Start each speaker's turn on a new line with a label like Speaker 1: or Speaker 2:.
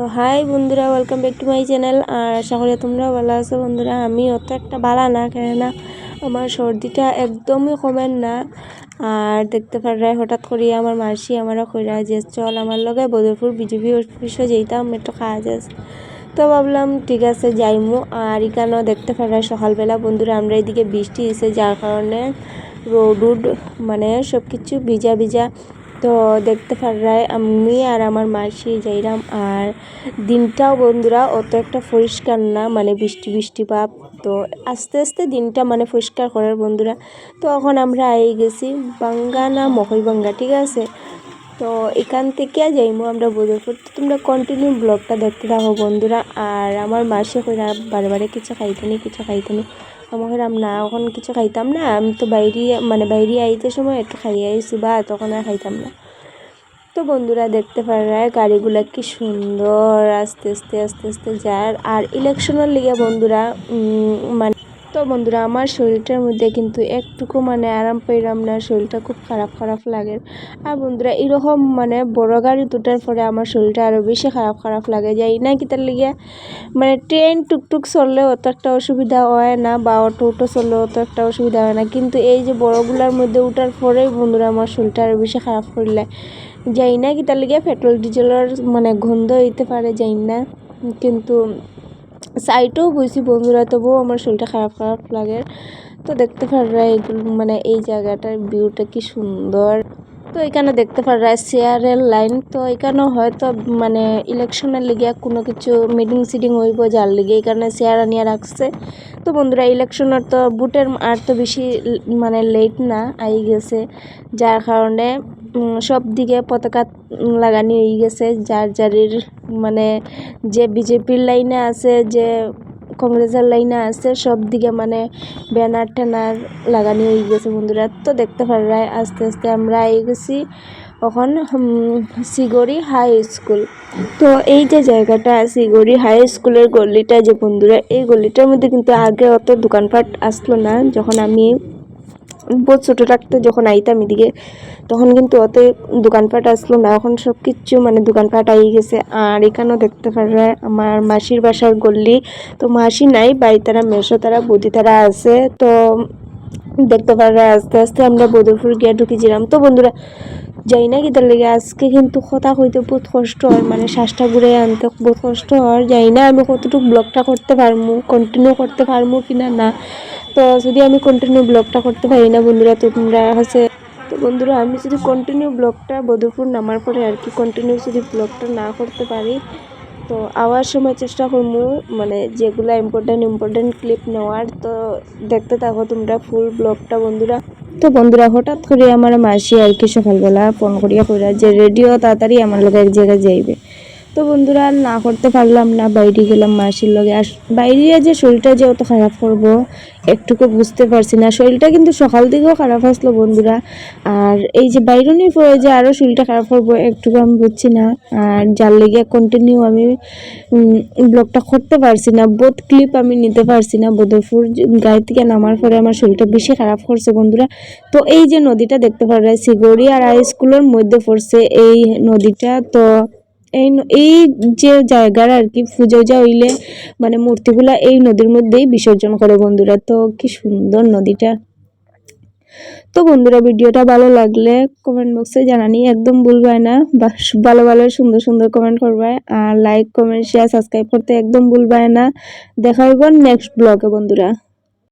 Speaker 1: তো হাই বন্ধুরা welcome back to my channel আর আশা করি তোমরা ভালো আছো বন্ধুরা। আমি অত একটা ভালো না, কেননা আমার সর্দিটা একদমই কমেন না। আর দেখতে পারে হঠাৎ করে আমার মাসি আমারও কইরা যে, চল আমার লগে বদরপুর বিজেপি অফিসে যেতাম, একটু কাজ আছে। তো ভাবলাম, ঠিক আছে, যাইমু। আর এখানেও দেখতে পারে সকালবেলা বন্ধুরা, আমরা এদিকে বৃষ্টি এসে যার কারণে রোডুড মানে সব কিছু ভিজা ভিজা তো দেখতে পারায় আমি আর আমার মাসি যাইরাম আর দিনটাও বন্ধুরা অত একটা পরিষ্কার না মানে বৃষ্টি বৃষ্টি ভাব। তো আস্তে আস্তে দিনটা মানে পরিষ্কার করার বন্ধুরা। তো এখন আমরা আই গেছি বাঙ্গা না মকইবাঙ্গা ঠিক আছে? তো এখান থেকে যাইমো আমরা বদরপুর তো তোমরা কন্টিনিউ ব্লগটা দেখতে থাকো বন্ধুরা। আর আমার মাসে কইরা বারে বারে কিছু খাইতে নি, কিছু খাইতে নি। আমাকে না, ওখানে কিছু খাইতাম না। আমি তো বাইরে মানে বাইরে আইতে সময় একটু খাইয়ে আইসি বা তখন আর খাইতাম না। তো বন্ধুরা দেখতে পারায় গাড়িগুলা কি সুন্দর, আস্তে আস্তে আস্তে আস্তে যার আর ইলেকশনের লিগে বন্ধুরা মানে তো বন্ধুরা, আমার শরীরটার মধ্যে কিন্তু একটুকু মানে আরাম পাইলাম না, শরীরটা খুব খারাপ খারাপ লাগে। আর বন্ধুরা, এরকম মানে বড় গাড়ি দুটার পরে আমার শরীরটা আরও বেশি খারাপ খারাপ লাগে। যাই না কি তার লিগে মানে ট্রেন টুকটুক চললে অত একটা অসুবিধা হয় না বা অটো উটো চললে অত একটা অসুবিধা হয় না। কিন্তু এই যে বড়গুলার মধ্যে উঠার পরেই বন্ধুরা আমার শরীরটা আরও বেশি খারাপ করলে, যাই না কি তার লিগে পেট্রোল ডিজেলের মানে গন্ধ হইতে পারে, যাই না। কিন্তু সাইটেও বইছি, বন্ধুরা, তবুও আমার শরীরটা খারাপ খারাপ লাগে। তো দেখতে পারবে এগুলো মানে এই জায়গাটার ভিউটা কি সুন্দর। তো এখানে দেখতে পাররা চেয়ারের লাইন। তো এখানেও হয়তো মানে ইলেকশনের লিগে কোনো কিছু মিটিং সিটিং হইব যার লিগে এখানে চেয়ার আনিয়া রাখছে। তো বন্ধুরা ইলেকশনের তো বুটের আর তো বেশি মানে লেট না, আই গেছে। যার কারণে সব দিকে পতাকা লাগানি হয়ে গেছে। যার যারির মানে যে বিজেপির লাইনে আছে, যে কংগ্রেসের লাইনে আছে, সব দিকে মানে ব্যানার ট্যানার লাগানি হয়ে গেছে বন্ধুরা। তো দেখতে পারায় আস্তে আস্তে আমরা এই গেছি এখন সিগড়ি হাই স্কুল তো এই যে জায়গাটা সিগড়ি হাই স্কুলের গলিটা যে বন্ধুরা, এই গলিটার মধ্যে কিন্তু আগে অত দোকানপাট আসলো না। যখন আমি ছোটো থাকতে যখন আইতাম এদিকে, তখন কিন্তু অত দোকানপাট আসলো না, এখন সব কিছু মানে দোকানপাট আই গেছে। আর এখানেও দেখতে পারে আমার মাসির বাসার গল্লি তো মাসি নাই বাড়ি তারা মেশো তারা বুদি তারা আছে, তো দেখতে পারে আস্তে আস্তে আমরা বদরপুর গিয়ে ঢুকেছিলাম তো বন্ধুরা, যাই না কি তার লেগে, আজকে কিন্তু কথা হইতে বহুত কষ্ট হয় মানে শ্বাসটা ঘুরে আনতে বহুত কষ্ট হয়। যাই না, আমি কতটুকু ব্লগটা করতে পারব কন্টিনিউ করতে পারব কিনা না না। তো যদি আমি কন্টিনিউ ব্লগটা করতে পারি না বন্ধুরা, তো তোমরা হচ্ছে, তো বন্ধুরা, আমি যদি কন্টিনিউ ব্লগটা বধুপুর নামার পরে আর কি কন্টিনিউ যদি ব্লগটা না করতে পারি তো আওয়ার সময় চেষ্টা করব মানে যেগুলো ইম্পর্টেন্ট ইম্পর্টেন্ট ক্লিপ নেওয়ার। তো দেখতে থাকো তোমরা ফুল ব্লগটা বন্ধুরা। তো বন্ধুরা, হঠাৎ করে আমার মাসি আর কি সকালবেলা ফোন করিয়া কইরা যে রেডিও তাড়াতাড়ি আমার লোক এক জায়গায় যাইবে। তো বন্ধুরা না করতে পারলাম না, বাইরে গেলাম মাসির লগে। আর বাইরে যে শরীরটা যে অত খারাপ করব, একটুকু বুঝতে পারছি না। শরীরটা কিন্তু সকাল দিকেও খারাপ আসলো বন্ধুরা। আর এই যে বাইরনই পরে যে আরও শরীরটা খারাপ করব, একটুকু আমি বুঝছি না। আর যার লেগে কন্টিনিউ আমি ব্লগটা করতে পারছি না। বোধ ক্লিপ আমি নিতে পারছি না বদরপুর গাড়ি থেকে নামার পরে আমার শরীরটা বেশি খারাপ করছে বন্ধুরা। তো এই যে নদীটা দেখতে পারা সিগড়ি আর হাই স্কুলের মধ্যে পড়ছে এই নদীটা। তো এই এই যে জায়গার আর কি পুজো যা হইলে মানে মূর্তিগুলা এই নদীর মধ্যেই বিসর্জন করে বন্ধুরা। তো কি সুন্দর নদীটা। তো বন্ধুরা, ভিডিওটা ভালো লাগলে কমেন্ট বক্সে জানানি, একদম ভুলবে না। ভালো ভালো, সুন্দর সুন্দর কমেন্ট করবে আর লাইক কমেন্ট শেয়ার সাবস্ক্রাইব করতে একদম ভুলবে না। দেখা হইব নেক্সট ব্লগে বন্ধুরা।